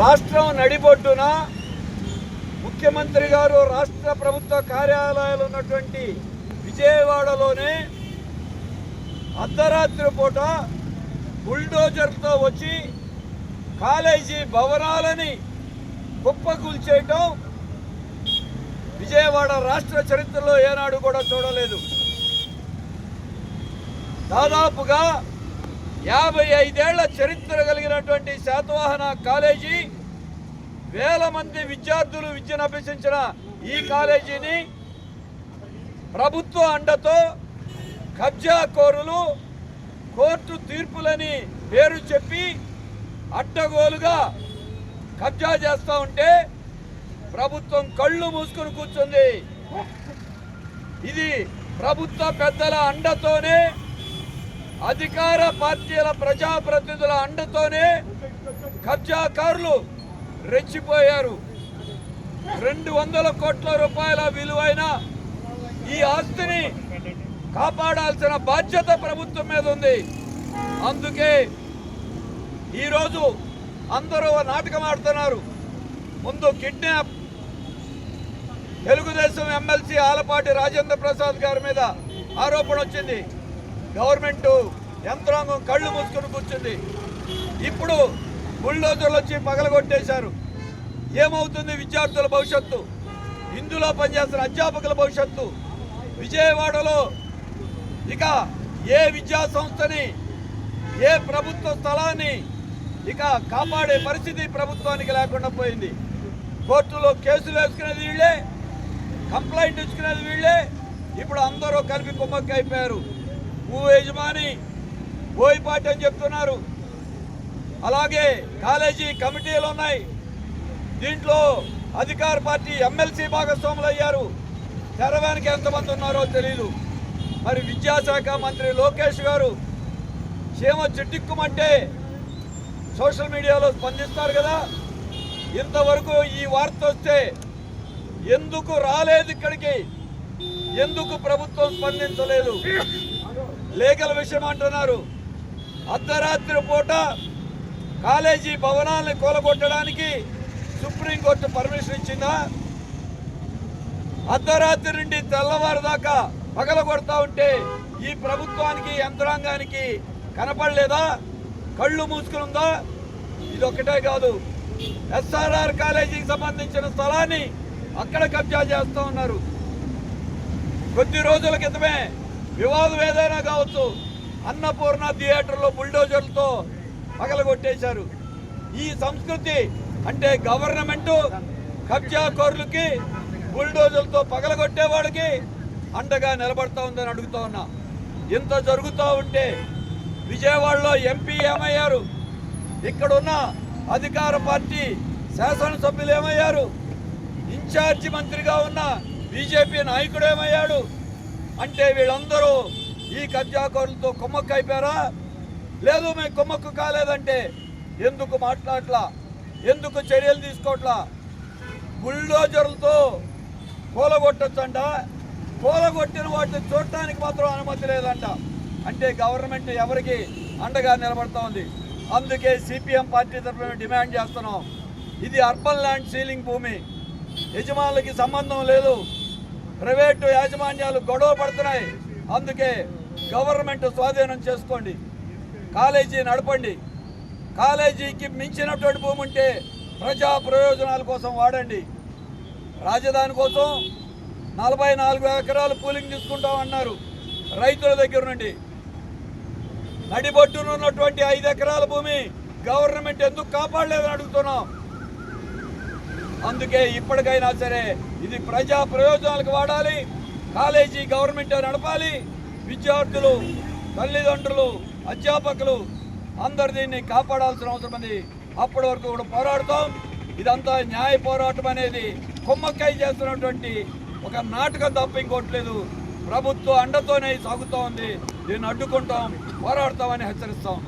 రాష్ట్రం నడిబొడ్డున ముఖ్యమంత్రి గారు రాష్ట్ర ప్రభుత్వ కార్యాలయాలు ఉన్నటువంటి విజయవాడలోనే అర్ధరాత్రి పూట బుల్డోజర్తో వచ్చి కాలేజీ భవనాలని కుప్పకూల్చేయటం విజయవాడ రాష్ట్ర చరిత్రలో ఏనాడు కూడా చూడలేదు. దాదాపుగా యాభై ఐదేళ్ళ చరిత్ర కలిగినటువంటి శాతవాహన కాలేజీ వేల మంది విద్యార్థులు విద్యను అభ్యసించిన ఈ కాలేజీని ప్రభుత్వ అండతో కబ్జా కోరులు కోర్టు తీర్పులని పేరు చెప్పి అడ్డగోలుగా కబ్జా చేస్తూ ఉంటే ప్రభుత్వం కళ్ళు మూసుకుని కూర్చుంది. ఇది ప్రభుత్వ పెద్దల అండతోనే అధికార పార్టీల ప్రజాప్రతినిధుల అండతోనే కబ్జాకారులు రెచ్చిపోయారు. రెండు వందల కోట్ల రూపాయల విలువైన ఈ ఆస్తిని కాపాడాల్సిన బాధ్యత ప్రభుత్వం మీద ఉంది. అందుకే ఈరోజు అందరూ నాటకం ఆడుతున్నారు. ముందు కిడ్నాప్ తెలుగుదేశం ఎమ్మెల్సీ ఆలపాటి రాజేంద్ర ప్రసాద్ గారి మీద ఆరోపణ వచ్చింది. గవర్నమెంట్ యంత్రాంగం కళ్ళు మూసుకొని కూర్చుంది. ఇప్పుడు బుల్డోజర్లు వచ్చి పగలగొట్టేశారు. ఏమవుతుంది విద్యార్థుల భవిష్యత్తు? ఇందులో పనిచేస్తున్న అధ్యాపకుల భవిష్యత్తు. విజయవాడలో ఇక ఏ విద్యా సంస్థని ఏ ప్రభుత్వ స్థలాన్ని ఇక కాపాడే పరిస్థితి ప్రభుత్వానికి లేకుండా పోయింది. కోర్టులో కేసులు వేసుకునేది వీళ్ళే కంప్లైంట్ ఇచ్చుకునేది వీళ్ళే. ఇప్పుడు అందరూ కలిపి కుమ్మక్కి అయిపోయారు భూ యజమాని బోయిపాటి అని చెప్తున్నారు. అలాగే కాలేజీ కమిటీలు ఉన్నాయి. దీంట్లో అధికార పార్టీ ఎమ్మెల్సీ భాగస్వాములు అయ్యారు. తెరవానికి ఎంతమంది ఉన్నారో తెలియదు మరి విద్యాశాఖ మంత్రి లోకేష్ గారు క్షేమ చిట్టిక్కుమంటే సోషల్ మీడియాలో స్పందిస్తారు కదా. ఇంతవరకు ఈ వార్త వస్తే ఎందుకు రాలేదు ఇక్కడికి? ఎందుకు ప్రభుత్వం స్పందించలేదు? లేఖల విషయం అంటున్నారు. అర్ధరాత్రి పూట కాలేజీ భవనాల్ని కూలగొట్టడానికి సుప్రీంకోర్టు పర్మిషన్ ఇచ్చిందా? అర్ధరాత్రి నుండి తెల్లవారుదాకా దాకా ఉంటే ఈ ప్రభుత్వానికి యంత్రాంగానికి కనపడలేదా? కళ్ళు మూసుకునుందా? ఇది ఒక్కటే కాదు. ఎస్ఆర్ఆర్ కాలేజీకి సంబంధించిన స్థలాన్ని అక్కడ కబ్జా చేస్తూ ఉన్నారు. కొద్ది రోజుల క్రితమే వివాదం ఏదైనా కావచ్చు అన్నపూర్ణ థియేటర్లో బుల్డోజర్లతో పగలగొట్టేశారు. ఈ సంస్కృతి అంటే గవర్నమెంటు కబ్జాకోరులకి బుల్డోజర్లతో పగలగొట్టేవాడికి అండగా నిలబడతా ఉందని అడుగుతా ఉన్నా. ఇంత జరుగుతూ ఉంటే విజయవాడలో ఎంపీ ఏమయ్యారు? ఇక్కడున్న అధికార పార్టీ శాసనసభ్యులు ఏమయ్యారు? ఇన్ఛార్జి మంత్రిగా ఉన్న బీజేపీ నాయకుడు ఏమయ్యాడు? అంటే వీళ్ళందరూ ఈ కబ్జాకారులతో కుమ్మక్కు అయిపోయారా? లేదు మేము కుమ్మక్కు కాలేదంటే ఎందుకు మాట్లాడట్లా? ఎందుకు చర్యలు తీసుకోవట్లా? బుల్డోజర్లతో కూలగొట్టచ్చంట. కూలగొట్టిన వాటిని చూడటానికి మాత్రం అనుమతి లేదంట. అంటే గవర్నమెంట్ ఎవరికి అండగా నిలబడతా ఉంది. అందుకే సిపిఎం పార్టీ తరఫున డిమాండ్ చేస్తున్నాం. ఇది అర్బన్ ల్యాండ్ సీలింగ్ భూమి. యజమానులకి సంబంధం లేదు. ప్రైవేటు యాజమాన్యాలు గొడవ పడుతున్నాయి. అందుకే గవర్నమెంట్ స్వాధీనం చేసుకోండి. కాలేజీ నడపండి. కాలేజీకి మించినటువంటి భూమి ఉంటే ప్రజా ప్రయోజనాల కోసం వాడండి. రాజధాని కోసం నలభై నాలుగు ఎకరాలు కూలింగ్ తీసుకుంటామన్నారు రైతుల దగ్గర నుండి. నడిబొట్టునున్నటువంటి ఐదు ఎకరాల భూమి గవర్నమెంట్ ఎందుకు కాపాడలేదని అడుగుతున్నాం? అందుకే ఇప్పటికైనా సరే ఇది ప్రజా ప్రయోజనాలకు వాడాలి. కాలేజీ గవర్నమెంట్ నడపాలి. విద్యార్థులు తల్లిదండ్రులు అధ్యాపకులు అందరు దీన్ని కాపాడాల్సిన అవసరం ఉంది. అప్పటి వరకు కూడా పోరాడుతాం. ఇదంతా న్యాయ పోరాటం అనేది కుమ్మక్కై చేస్తున్నటువంటి ఒక నాటకం తప్ప ఇంకోట్లేదు ప్రభుత్వ అండతోనే సాగుతూ ఉంది. దీన్ని అడ్డుకుంటాం పోరాడతామని హెచ్చరిస్తాం.